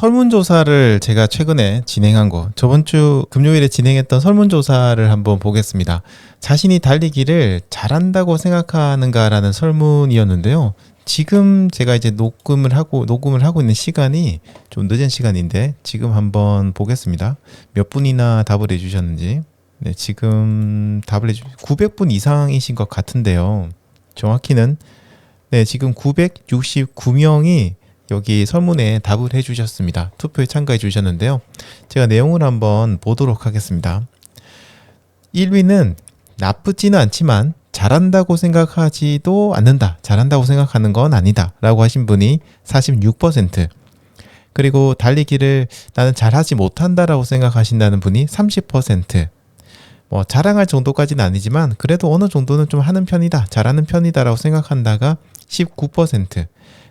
설문조사를 제가 최근에 진행한 거, 저번 주 금요일에 진행했던 설문조사를 한번 보겠습니다. 자신이 달리기를 잘한다고 생각하는가라는 설문이었는데요. 지금 제가 이제 녹음을 하고, 녹음을 하고 있는 시간이 좀 늦은 시간인데, 지금 한번 보겠습니다. 몇 분이나 답을 해주셨는지. 네, 지금 답을 해주, 900분 이상이신 것 같은데요. 정확히는, 네, 지금 969명이 여기 설문에 답을 해주셨습니다. 투표에 참가해 주셨는데요. 제가 내용을 한번 보도록 하겠습니다. 1위는 나쁘지는 않지만 잘한다고 생각하지도 않는다. 잘한다고 생각하는 건 아니다. 라고 하신 분이 46%. 그리고 달리기를 나는 잘하지 못한다라고 생각하신다는 분이 30%. 뭐 자랑할 정도까지는 아니지만 그래도 어느 정도는 좀 하는 편이다. 잘하는 편이다라고 생각한다가 19%.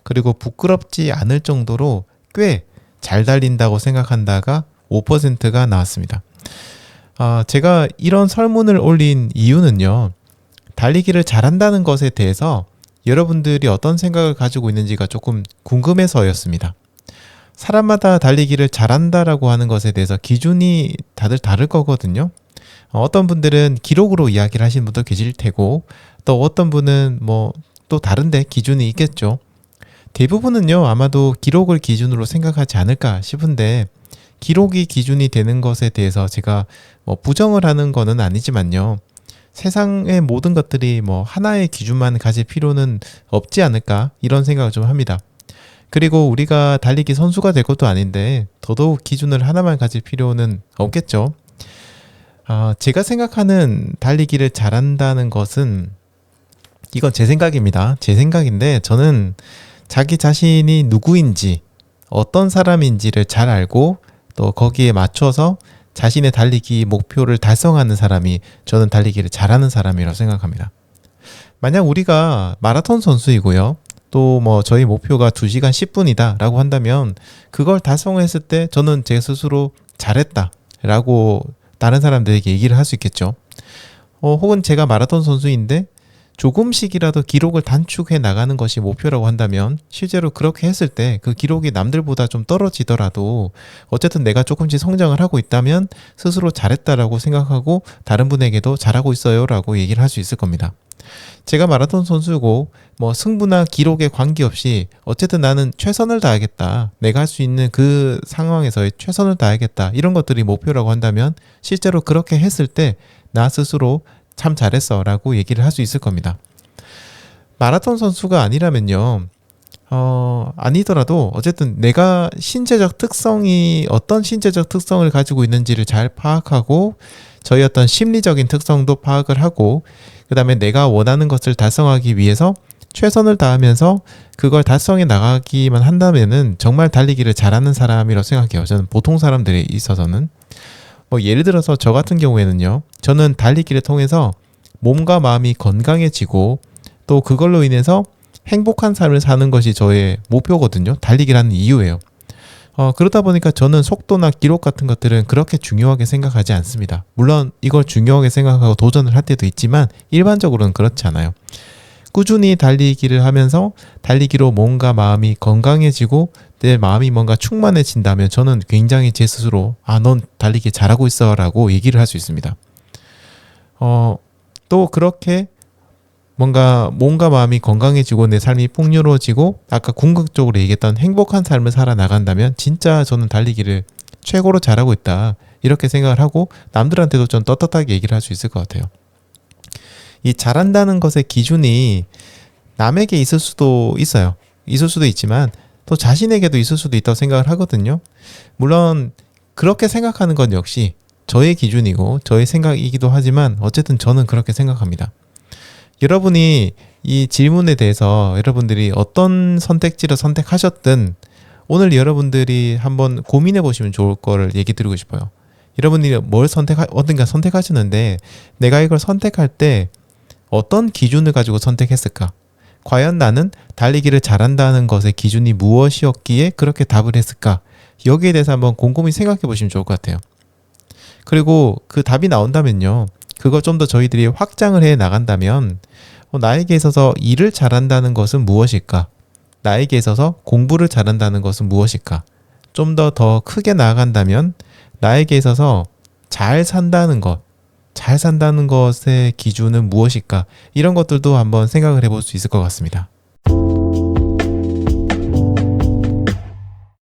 그리고 부끄럽지 않을 정도로 꽤 잘 달린다고 생각한다가 5%가 나왔습니다. 아, 제가 이런 설문을 올린 이유는요. 달리기를 잘한다는 것에 대해서 여러분들이 어떤 생각을 가지고 있는지가 조금 궁금해서였습니다. 사람마다 달리기를 잘한다라고 하는 것에 대해서 기준이 다들 다를 거거든요. 어떤 분들은 기록으로 이야기를 하시는 분도 계실 테고, 또 어떤 분은 뭐 또 다른데 기준이 있겠죠. 대부분은요, 아마도 기록을 기준으로 생각하지 않을까 싶은데, 기록이 기준이 되는 것에 대해서 제가 뭐 부정을 하는 거는 아니지만요. 세상의 모든 것들이 뭐 하나의 기준만 가질 필요는 없지 않을까 이런 생각을 좀 합니다. 그리고 우리가 달리기 선수가 될 것도 아닌데 더더욱 기준을 하나만 가질 필요는 없겠죠. 아, 제가 생각하는 달리기를 잘한다는 것은 이건 제 생각입니다. 제 생각인데 저는 자기 자신이 누구인지 어떤 사람인지를 잘 알고 또 거기에 맞춰서 자신의 달리기 목표를 달성하는 사람이 저는 달리기를 잘하는 사람이라고 생각합니다. 만약 우리가 마라톤 선수이고요. 또 뭐 저희 목표가 2시간 10분이다 라고 한다면 그걸 달성했을 때 저는 제 스스로 잘했다 라고 다른 사람들에게 얘기를 할 수 있겠죠. 어, 혹은 제가 마라톤 선수인데 조금씩이라도 기록을 단축해 나가는 것이 목표라고 한다면 실제로 그렇게 했을 때 그 기록이 남들보다 좀 떨어지더라도 어쨌든 내가 조금씩 성장을 하고 있다면 스스로 잘했다라고 생각하고 다른 분에게도 잘하고 있어요라고 얘기를 할 수 있을 겁니다. 제가 마라톤 선수고 뭐 승부나 기록에 관계없이 어쨌든 나는 최선을 다하겠다. 내가 할 수 있는 그 상황에서의 최선을 다하겠다. 이런 것들이 목표라고 한다면 실제로 그렇게 했을 때 나 스스로 참 잘했어 라고 얘기를 할 수 있을 겁니다. 마라톤 선수가 아니라면요. 어, 아니더라도 어쨌든 내가 신체적 특성이 어떤 신체적 특성을 가지고 있는지를 잘 파악하고 저희 어떤 심리적인 특성도 파악을 하고 그 다음에 내가 원하는 것을 달성하기 위해서 최선을 다하면서 그걸 달성해 나가기만 한다면은 정말 달리기를 잘하는 사람이라고 생각해요. 저는 보통 사람들에 있어서는. 뭐 예를 들어서 저 같은 경우에는요. 저는 달리기를 통해서 몸과 마음이 건강해지고 또 그걸로 인해서 행복한 삶을 사는 것이 저의 목표거든요. 달리기라는 이유예요. 어, 그러다 보니까 저는 속도나 기록 같은 것들은 그렇게 중요하게 생각하지 않습니다. 물론 이걸 중요하게 생각하고 도전을 할 때도 있지만 일반적으로는 그렇지 않아요. 꾸준히 달리기를 하면서 달리기로 몸과 마음이 건강해지고 내 마음이 뭔가 충만해진다면 저는 굉장히 제 스스로 아, 넌 달리기 잘하고 있어 라고 얘기를 할 수 있습니다. 어, 또 그렇게 뭔가 몸과 마음이 건강해지고 내 삶이 풍요로워지고 아까 궁극적으로 얘기했던 행복한 삶을 살아나간다면 진짜 저는 달리기를 최고로 잘하고 있다. 이렇게 생각을 하고 남들한테도 좀 떳떳하게 얘기를 할 수 있을 것 같아요. 이 잘한다는 것의 기준이 남에게 있을 수도 있어요. 있을 수도 있지만 또 자신에게도 있을 수도 있다고 생각을 하거든요. 물론 그렇게 생각하는 건 역시 저의 기준이고 저의 생각이기도 하지만 어쨌든 저는 그렇게 생각합니다. 여러분이 이 질문에 대해서 여러분들이 어떤 선택지를 선택하셨든 오늘 여러분들이 한번 고민해 보시면 좋을 거를 얘기 드리고 싶어요. 여러분들이 뭘 선택하, 어딘가 선택하셨는데 내가 이걸 선택할 때 어떤 기준을 가지고 선택했을까? 과연 나는 달리기를 잘한다는 것의 기준이 무엇이었기에 그렇게 답을 했을까? 여기에 대해서 한번 곰곰이 생각해 보시면 좋을 것 같아요. 그리고 그 답이 나온다면요. 그걸 좀 더 저희들이 확장을 해 나간다면 어, 나에게 있어서 일을 잘한다는 것은 무엇일까? 나에게 있어서 공부를 잘한다는 것은 무엇일까? 좀 더더 크게 나아간다면 나에게 있어서 잘 산다는 것, 잘 산다는 것의 기준은 무엇일까? 이런 것들도 한번 생각을 해볼 수 있을 것 같습니다.